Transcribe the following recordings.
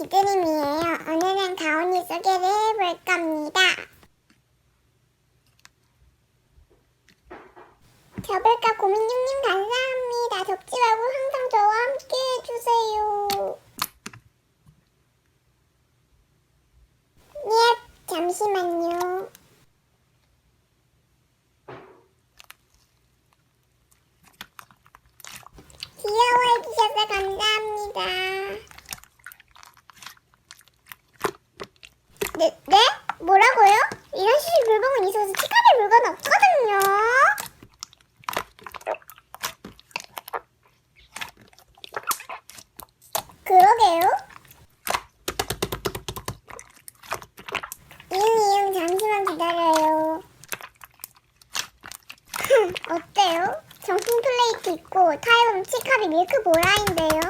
기드림이에요. 오늘은 가온이 소개를 해볼 겁니다. 접을까 고민 중님 감사합니다. 접지 말고 항상 저와 함께 해주세요. 예, 잠시만요. 귀여워해주셔서 감사합니다. 네? 네? 뭐라고요? 이런 식의 물건은 있어서 치카릴 물건 없거든요. 그러게요. 이응 이응 잠시만 기다려요. 어때요? 정품 플레이트 있고 타이럼 치카리 밀크 보라인데요.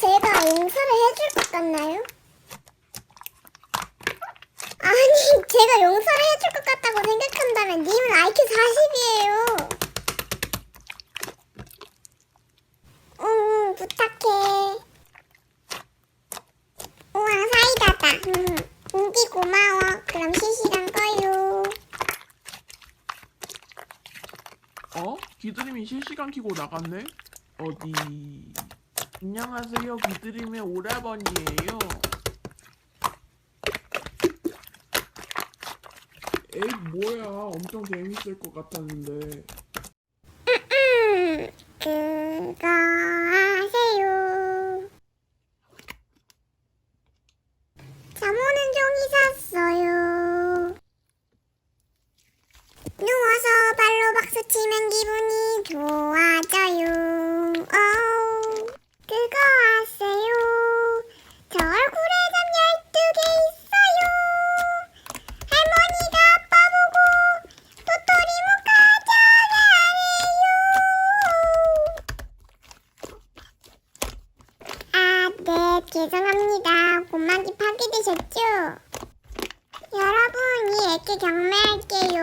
제가 용서를 해줄 것 같나요? 아니, 제가 용서를 해줄 것 같다고 생각한다면 님은 IQ 40이에요. 응, 부탁해. 우와, 사이다다. 음, 인기 고마워. 그럼 실시간 꺼요. 어? 기드림이 실시간 키고 나갔네? 어디? 안녕하세요. 기드림의 오라버니예요. 에이 뭐야? 엄청 재밌을 것 같았는데. 음, 그거 하세요. 잠 오는 종이 샀어요. 누워서 발로 박수 치면 기분이 좋아져요. 어우, 그거 하세요. 저 얼굴에 점 12개 있어요. 할머니가 아빠 보고 도토리 못 가져가래요. 아, 네, 죄송합니다. 고막이 파괴되셨죠? 여러분, 이 액기 경매할게요.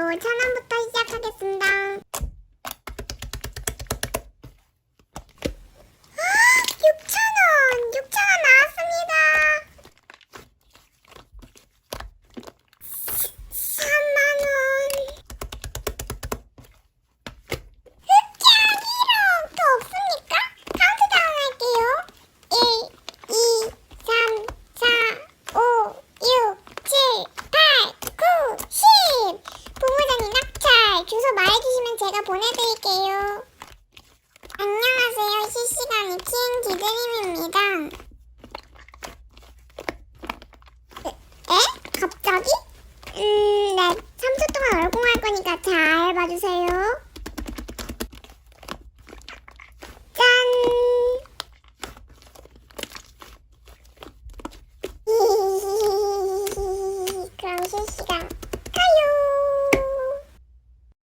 보내드릴게요.